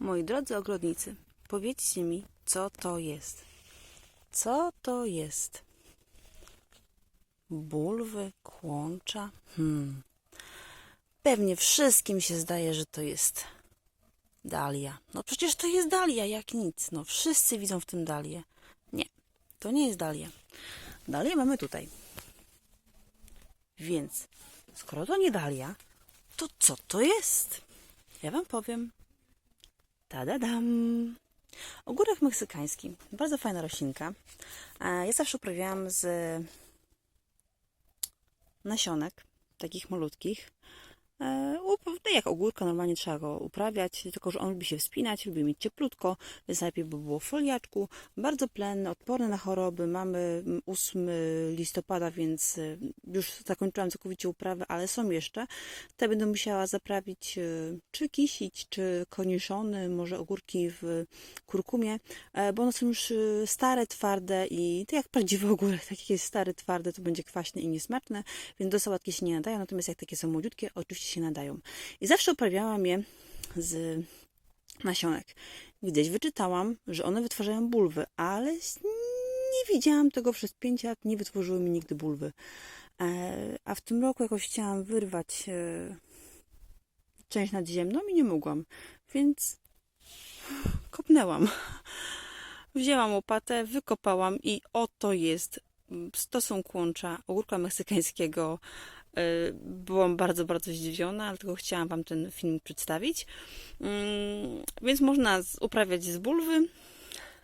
Moi drodzy ogrodnicy, powiedzcie mi, co to jest? Co to jest? Bulwy, kłącza? Hmm. Pewnie wszystkim się zdaje, że to jest dalia. No przecież to jest dalia, jak nic. No wszyscy widzą w tym dalię. Nie, to nie jest dalia. Dalię mamy tutaj. Więc, skoro to nie dalia, to co to jest? Ja wam powiem. Tadadam! Ogórek meksykański. Bardzo fajna roślinka. Ja zawsze uprawiałam z nasionek, takich malutkich. E, no Jak ogórka, normalnie trzeba go uprawiać, tylko że on lubi się wspinać, lubi mieć cieplutko, więc najlepiej by było w foliaczku. Bardzo plenny, odporny na choroby. Mamy mm, 8 listopada, więc e, już zakończyłam całkowicie uprawę, ale są jeszcze. Te będę musiała zaprawić, e, czy kisić, czy koniszony, może ogórki w kurkumie, bo one są już stare, twarde i to jak prawdziwy ogórek, tak jak jest stary, twardy, to będzie kwaśny i niesmaczny, więc do sałatki się nie nadają, natomiast jak takie są młodziutkie, oczywiście się nadają. I zawsze uprawiałam je z nasionek. Gdzieś wyczytałam, że one wytwarzają bulwy, ale nie widziałam tego przez 5 lat, nie wytworzyły mi nigdy bulwy. E, A w tym roku jakoś chciałam wyrwać e, część nadziemną i nie mogłam, więc kopnęłam. Wzięłam łopatę, wykopałam i oto jest. To są kłącza ogórka meksykańskiego. Y, Byłam bardzo, bardzo zdziwiona, dlatego chciałam Wam ten film przedstawić. Mm, Więc można uprawiać z bulwy.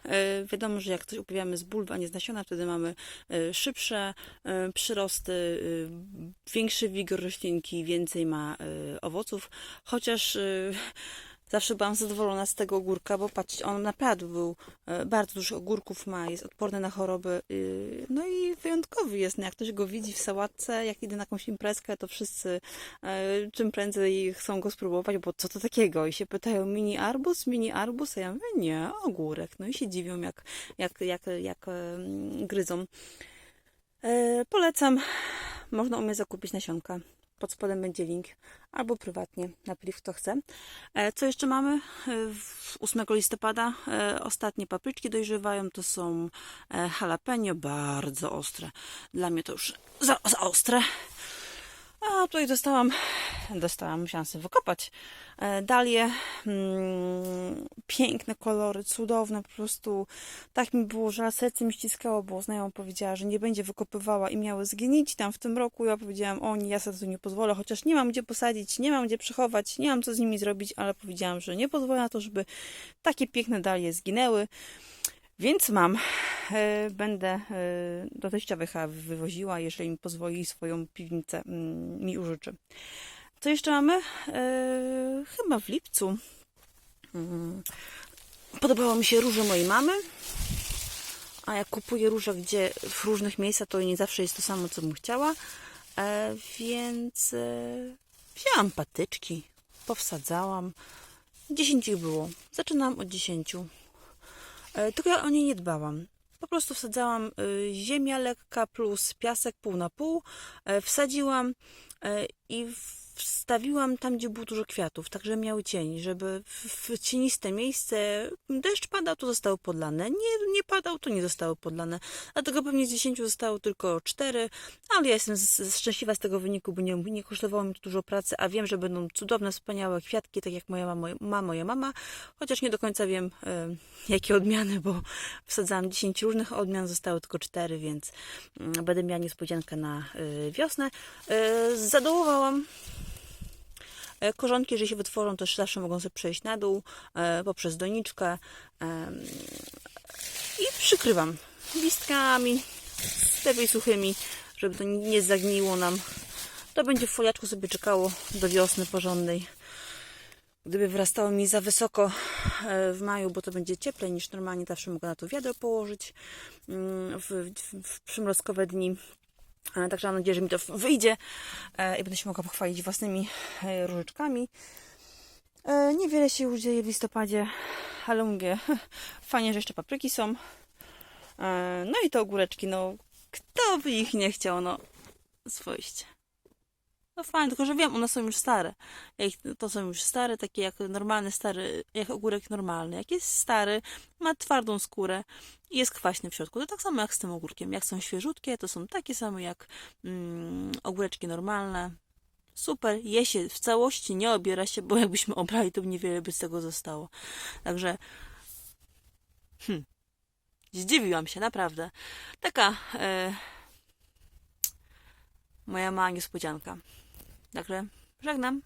Y, Wiadomo, że jak coś uprawiamy z bulwy, a nie z nasiona, wtedy mamy y, szybsze przyrosty, większy wigor roślinki, więcej ma owoców. Chociaż zawsze byłam zadowolona z tego ogórka, bo patrzcie, on naprawdę był e, bardzo dużo ogórków ma, jest odporny na choroby, y, no i wyjątkowy jest. No jak ktoś go widzi w sałatce, jak idę na jakąś imprezkę, to wszyscy e, czym prędzej chcą go spróbować, bo co to takiego? I się pytają, mini arbus, mini arbus? A ja mówię, nie, ogórek. No i się dziwią, jak, jak, jak, jak em, gryzą. E, Polecam. Można u mnie zakupić nasionka. Pod spodem będzie link, albo prywatnie, napisz kto chce. E, Co jeszcze mamy? E, w 8 listopada e, ostatnie papryczki dojrzewają. To są e, jalapeno, bardzo ostre. Dla mnie to już za, za ostre. A tutaj dostałam, dostałam, musiałam sobie wykopać e, dalię. Mm, piękne kolory, cudowne, po prostu tak mi było, że serce mi ściskało, bo znajoma powiedziała, że nie będzie wykopywała i miały zgnić tam w tym roku. Ja powiedziałam, o nie, ja sobie to nie pozwolę, chociaż nie mam gdzie posadzić, nie mam gdzie przechować, nie mam co z nimi zrobić, ale powiedziałam, że nie pozwolę na to, żeby takie piękne dalie zginęły. Więc mam, e, będę e, do teściowych wywoziła, jeżeli mi pozwoli swoją piwnicę mm, mi użyczy. Co jeszcze mamy? E, chyba w lipcu. Mm. Podobało mi się róże mojej mamy. A jak kupuję róże gdzie w różnych miejscach, to nie zawsze jest to samo, co bym chciała. E, więc e, wzięłam patyczki, powsadzałam. 10 ich było. Zaczynałam od 10. E, Tylko ja o nie nie dbałam. Po prostu wsadzałam ziemia lekka plus piasek pół na pół. Wsadziłam i wstawiłam tam, gdzie było dużo kwiatów, tak żeby miały cień, żeby w cieniste miejsce deszcz padał, to zostało podlane. Nie, nie padał, to nie zostało podlane. Dlatego pewnie z 10 zostało tylko 4, ale ja jestem z, szczęśliwa z tego wyniku, bo nie, nie kosztowało mi to dużo pracy, a wiem, że będą cudowne, wspaniałe kwiatki, tak jak moja mama, ma moja mama, chociaż nie do końca wiem, e, jakie odmiany, bo wsadzałam 10 różnych odmian, zostały tylko 4, więc mm, będę miała niespodziankę na e, wiosnę. E, zadołowałam E, Korzonki, jeżeli się wytworzą, też zawsze mogą sobie przejść na dół e, poprzez doniczkę i przykrywam listkami lepiej suchymi, żeby to nie zagniło nam. To będzie w foliaczku sobie czekało do wiosny porządnej. Gdyby wyrastało mi za wysoko e, w maju, bo to będzie cieplej niż normalnie, zawsze mogę na to wiadro położyć mm, w, w, w przymrozkowe dni. E, Także mam nadzieję, że mi to wyjdzie e, i będę się mogła pochwalić własnymi e, różyczkami. Niewiele się już dzieje w listopadzie, ale mówię, fajnie, że jeszcze papryki są. No i te ogóreczki, no kto by ich nie chciał, no swojście. No fajnie, tylko że wiem, one są już stare. Jak, to są już stare, takie jak normalny, stary, jak ogórek normalny. Jak jest stary, ma twardą skórę i jest kwaśny w środku. To tak samo jak z tym ogórkiem. Jak są świeżutkie, to są takie same jak mm, ogóreczki normalne. Super, je się w całości, nie obiera się, bo jakbyśmy obrali, to niewiele by z tego zostało. Także hmm, zdziwiłam się, naprawdę. Taka e, moja mała niespodzianka. Także żegnam.